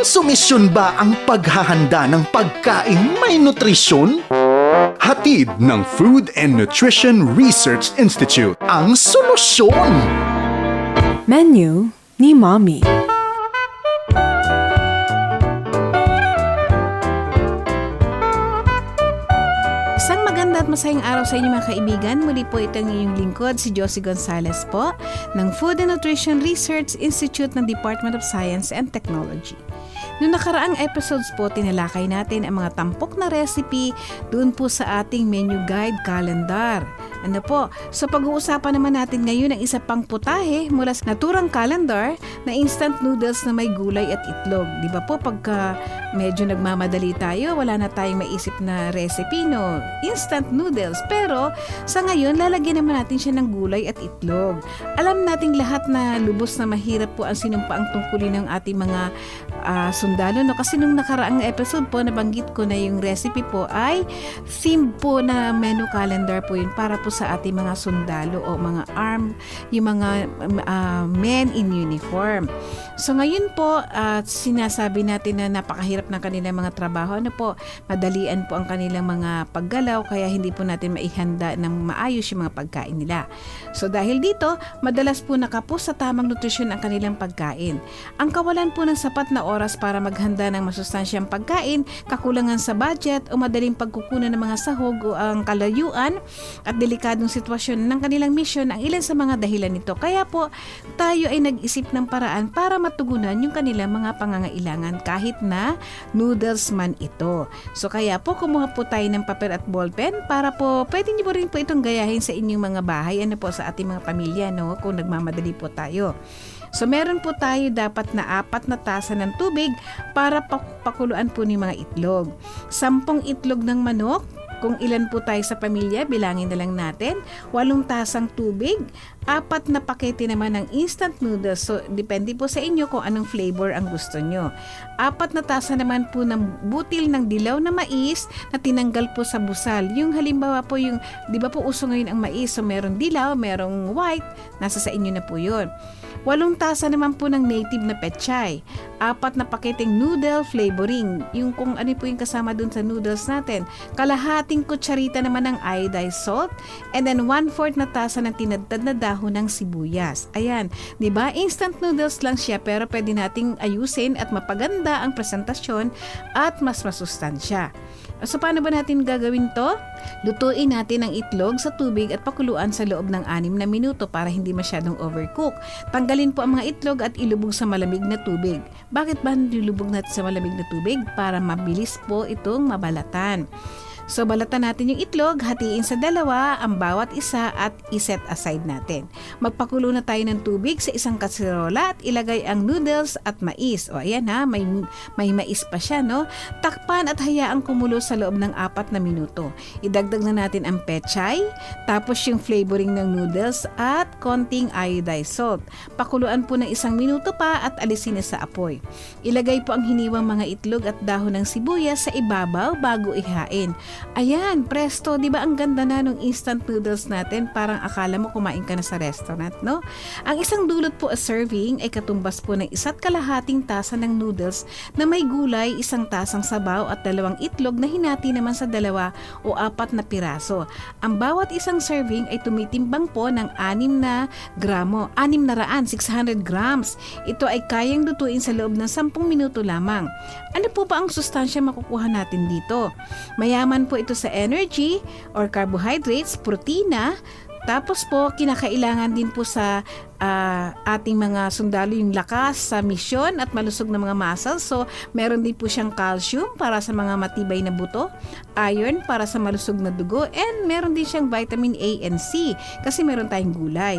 Konsumisyon ba ang paghahanda ng pagkain may nutrisyon? Hatid ng Food and Nutrition Research Institute ang solusyon. Menu ni Mommy. Isang maganda at masayang araw sa inyo mga kaibigan. Muli po itong inyong lingkod, si Josie Gonzalez po, ng Food and Nutrition Research Institute ng Department of Science and Technology. Noong nakaraang episodes po, tinalakay natin ang mga tampok na recipe doon po sa ating menu guide calendar. Ano po? So pag-uusapan naman natin ngayon ang isa pang putahe mula sa naturang calendar na instant noodles na may gulay at itlog. Di ba po pagka medyo nagmamadali tayo, wala na tayong maisip na recipe, no? Instant noodles. Pero sa ngayon, lalagyan naman natin siya ng gulay at itlog. Alam nating lahat na lubos na mahirap po ang sinumpaang tungkulin ng ating mga ah, sundalo, no? Kasi nung nakaraang episode po, nabanggit ko na yung recipe po ay theme po na menu calendar po yun para po sa ating mga sundalo o mga arm, yung mga ah, men in uniform. So ngayon po, at sinasabi natin na napakahirap ng kanilang mga trabaho. Ano po, madalian po ang kanilang mga paggalaw kaya hindi po natin maihanda ng maayos yung mga pagkain nila. So dahil dito, madalas po nakapos sa tamang nutrisyon ang kanilang pagkain. Ang kawalan po ng sapat na oras para maghanda ng masustansyang pagkain, kakulangan sa budget o madaling pagkukunan ng mga sahog o ang kalayuan at delikadong sitwasyon ng kanilang mission ang ilan sa mga dahilan nito. Kaya po, tayo ay nag-isip ng paraan para matugunan yung kanilang mga pangangailangan kahit na noodles man ito. So kaya po kumuha po tayo ng papel at ballpen para po pwede niyo po rin po itong gayahin sa inyong mga bahay ano po sa ating mga pamilya no kung nagmamadali po tayo. So meron po tayo dapat na apat na tasa ng tubig para pak- pakuluan po ni mga itlog. Sampung itlog ng manok, kung ilan po tayo sa pamilya, bilangin na lang natin. Walong tasang tubig, apat na pakete naman ng instant noodles. So, depende po sa inyo kung anong flavor ang gusto nyo. Apat na tasa naman po ng butil ng dilaw na mais na tinanggal po sa busal. Yung halimbawa po yung, di ba po uso ngayon ang mais, so meron dilaw, merong white, nasa sa inyo na po yun. Walong tasa naman po ng native na pechay. Apat na paketeng noodle flavoring. Yung kung ano po yung kasama dun sa noodles natin. Kalahating kutsarita naman ng iodized salt. And then one-fourth na tasa ng tinadtad na dahon ng sibuyas. Ayan. 'di ba Instant noodles lang siya pero pwede nating ayusin at mapaganda ang presentasyon at mas masustansya. So paano ba natin gagawin to? Lutuin natin ang itlog sa tubig at pakuluan sa loob ng anim na minuto para hindi masyadong overcook. Tanggalin po ang mga itlog at ilubog sa malamig na tubig. Bakit ba nilubog natin sa malamig na tubig? Para mabilis po itong mabalatan. So balatan natin yung itlog, hatiin sa dalawa ang bawat isa at iset aside natin. Magpakulo na tayo ng tubig sa isang kaserola at ilagay ang noodles at mais. O ayan ha, may, may mais pa siya no. Takpan at hayaang kumulo sa loob ng apat na minuto. Idagdag na natin ang pechay, tapos yung flavoring ng noodles at konting iodized salt. Pakuluan po ng isang minuto pa at alisin na sa apoy. Ilagay po ang hiniwang mga itlog at dahon ng sibuyas sa ibabaw bago ihain. Ayan, presto, di ba ang ganda na nung instant noodles natin? Parang akala mo kumain ka na sa restaurant, no? Ang isang dulot po a serving ay katumbas po ng isa't kalahating tasa ng noodles na may gulay, isang tasang sabaw at dalawang itlog na hinati naman sa dalawa o apat na piraso. Ang bawat isang serving ay tumitimbang po ng 6 na gramo, 6 na raan, 600 grams. Ito ay kayang lutuin sa loob ng 10 minuto lamang. Ano po ba ang sustansya makukuha natin dito? Mayaman po ito sa energy or carbohydrates, protina, tapos po, kinakailangan din po sa ah, ating mga sundalo yung lakas sa misyon at malusog na mga muscles. So, meron din po siyang calcium para sa mga matibay na buto, iron para sa malusog na dugo, and meron din siyang vitamin A and C kasi meron tayong gulay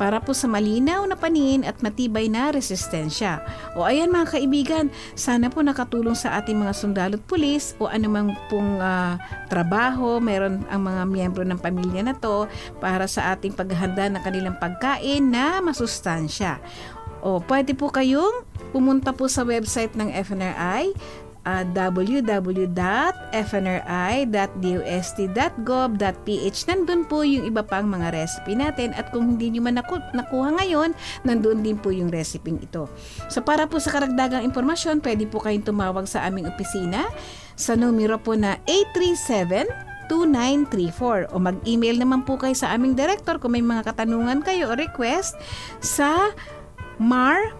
para po sa malinaw na paningin at matibay na resistensya. O ayan mga kaibigan, sana po nakatulong sa ating mga sundalo at pulis o anumang pong ah, trabaho, meron ang mga miyembro ng pamilya na to para sa ating paghahanda ng kanilang pagkain na masustansya. O pwede po kayong pumunta po sa website ng FNRI uh, www.fnri.dost.gov.ph. Nandun po yung iba pang mga recipe natin at kung hindi nyo man naku- nakuha ngayon, nandun din po yung recipe ito. So para po sa karagdagang impormasyon, pwede po kayong tumawag sa aming opisina sa numero po na 837-2934 o mag-email naman po kayo sa aming director kung may mga katanungan kayo o request sa mar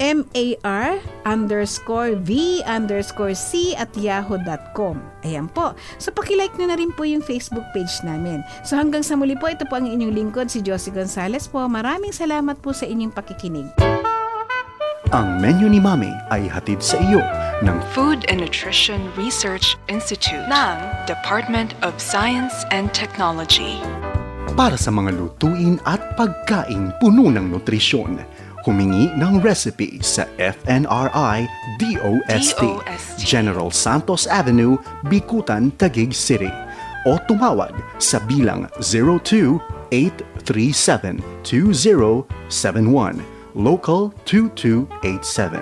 M-A-R underscore V underscore C at yahoo.com. Ayan po. So, pakilike nyo na rin po yung Facebook page namin. So, hanggang sa muli po, ito po ang inyong lingkod, si Josie Gonzales po. Maraming salamat po sa inyong pakikinig. Ang menu ni Mami ay hatid sa iyo ng Food and Nutrition Research Institute ng Department of Science and Technology. para sa mga lutuin at pagkain puno ng nutrisyon. Humingi ng recipe sa FNRI DOST, DOST. General Santos Avenue, Bikutan, Taguig City. O tumawag sa bilang 02-837-2071, Local 2287.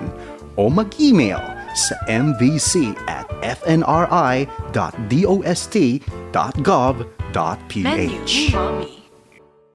O mag-email sa mvc at fnri.dost.gov.ph. Menu.